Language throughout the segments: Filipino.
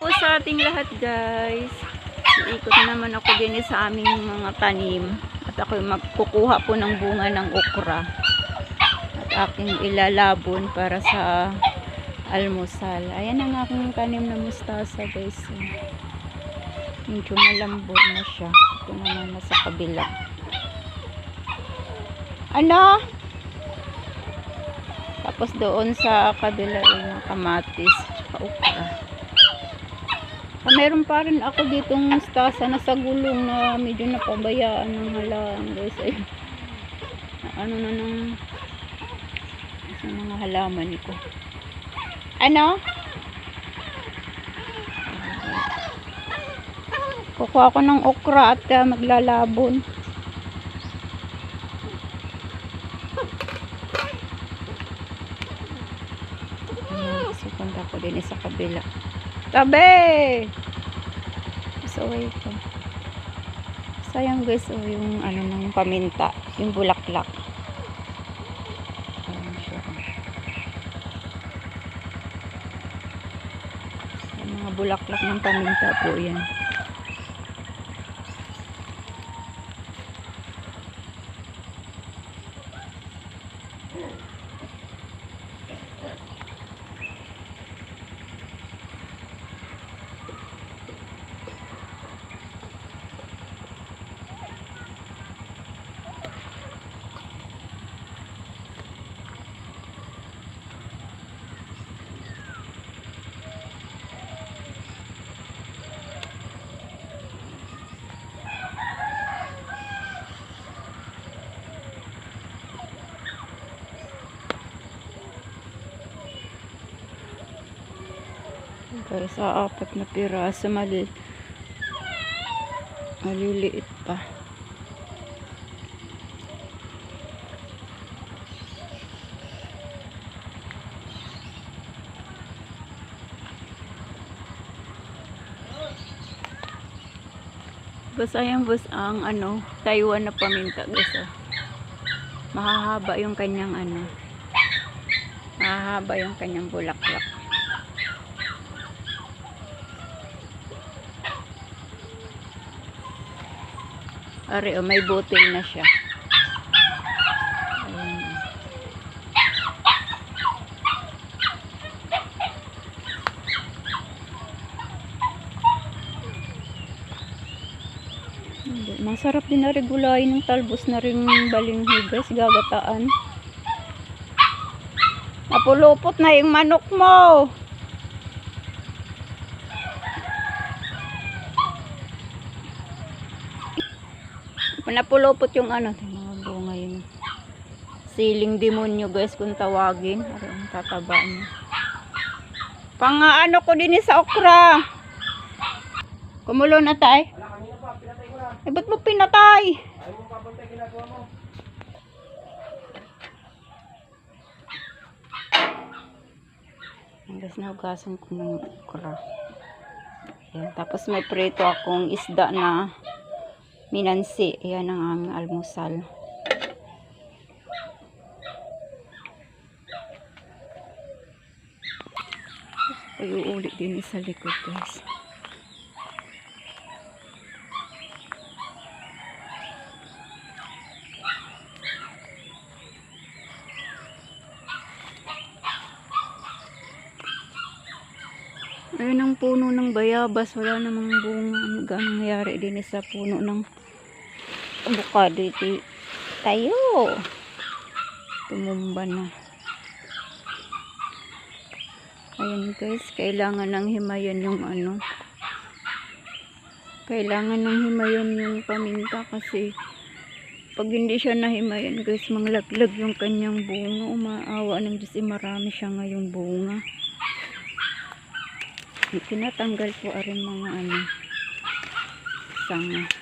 po sa ating lahat guys. Iikot na naman ako din sa aming mga tanim. At ako magkukuha po ng bunga ng okra. At aking ilalabon para sa almusal. Ayan ang aking tanim na mustasa guys. Medyo malambot na siya. Ito naman nasa kabila. Ano? Tapos doon sa kabila yung kamatis at okra. Ah, meron pa rin ako ditong mustasa na sa gulong na medyo napabayaan ng halaman guys. Ayun. Ano na ng sa mga halaman ko. Ano? Kukuha ko ng okra at ah, maglalabon. So, punta ko din sa kabila. Tabi! So, wait ko. Sayang guys, oh, yung ano ng paminta. Yung bulaklak. Yung mga bulaklak ng paminta po yan. Para sa apat na piraso, mali maliliit pa. Basta yan bus ang ano, Taiwan na paminta guys. Oh. Mahahaba yung kanyang ano. Mahahaba yung kanyang bulaklak. Ari, oh, may butil na siya. Ayan. Masarap din na regulayin ng talbos na rin balinghi guys, gagataan. Napulupot na yung manok mo. Napulupot yung ano, mga bunga yun. Siling demonyo guys kung tawagin. Ang tataba niya. Pang ano ko din sa okra. Kumulo na tay. Eh, ba't mo pinatay? Guys, nahugasan ko ng okra. Ayan, tapos may prito akong isda na minansi. Ayan ang aming almusal. Ay, uulit din sa likod guys. Ayun ang puno ng bayabas. Wala namang bunga. Ano nangyari din sa puno ng avocado. Ito tayo. Tumumba na. Ayun guys. Kailangan ng himayan yung ano. Kailangan ng himayan yung paminta kasi pag hindi siya nahimayan guys, manglaglag yung kanyang bunga. Umaawa ng Diyos, eh, marami siya ngayong bunga. Tinatanggal po rin mga ano sanga.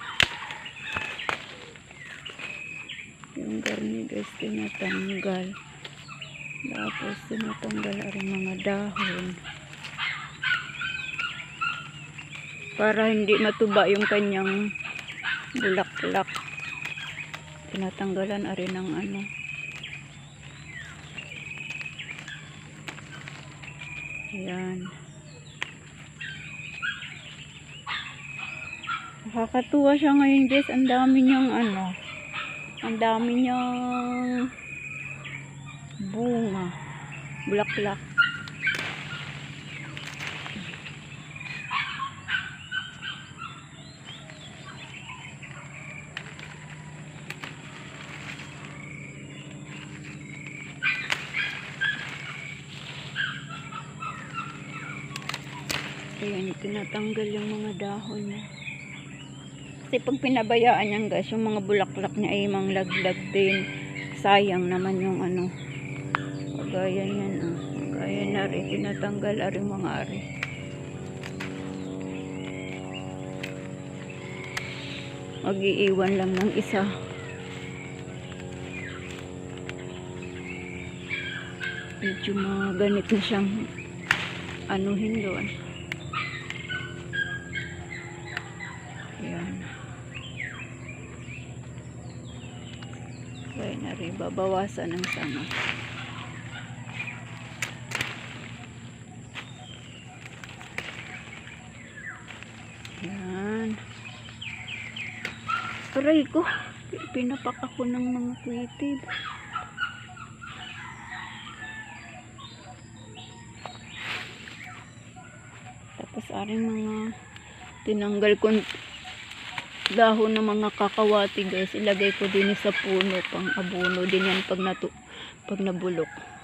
Garni guys tinatanggal. Tapos tinatanggal rin mga dahon. Para hindi matuba yung kanyang bulaklak. Tinatanggalan rin ng ano. Ayan. Nakakatuwa siya ngayon guys. Ang dami niyang ano. Ang dami niyang bunga. Bulaklak. Ayan, tinatanggal yung mga dahon niya. Kasi pag pinabayaan yan guys, yung mga bulaklak niya ay manglaglag din. Sayang naman yung ano. Kagaya yan ah. Kagaya na rin, tinatanggal ari mga ari. Mag-iiwan lang ng isa. Medyo maganit na siyang anuhin doon. Ayan. Kaya na rin, babawasan ng sama. Ayan. Aray ko, pinapak ako ng mga creative. Tapos aring mga tinanggal ko dahon ng mga kakawati guys. Ilagay ko din sa puno pang abono din yan pag natu pag nabulok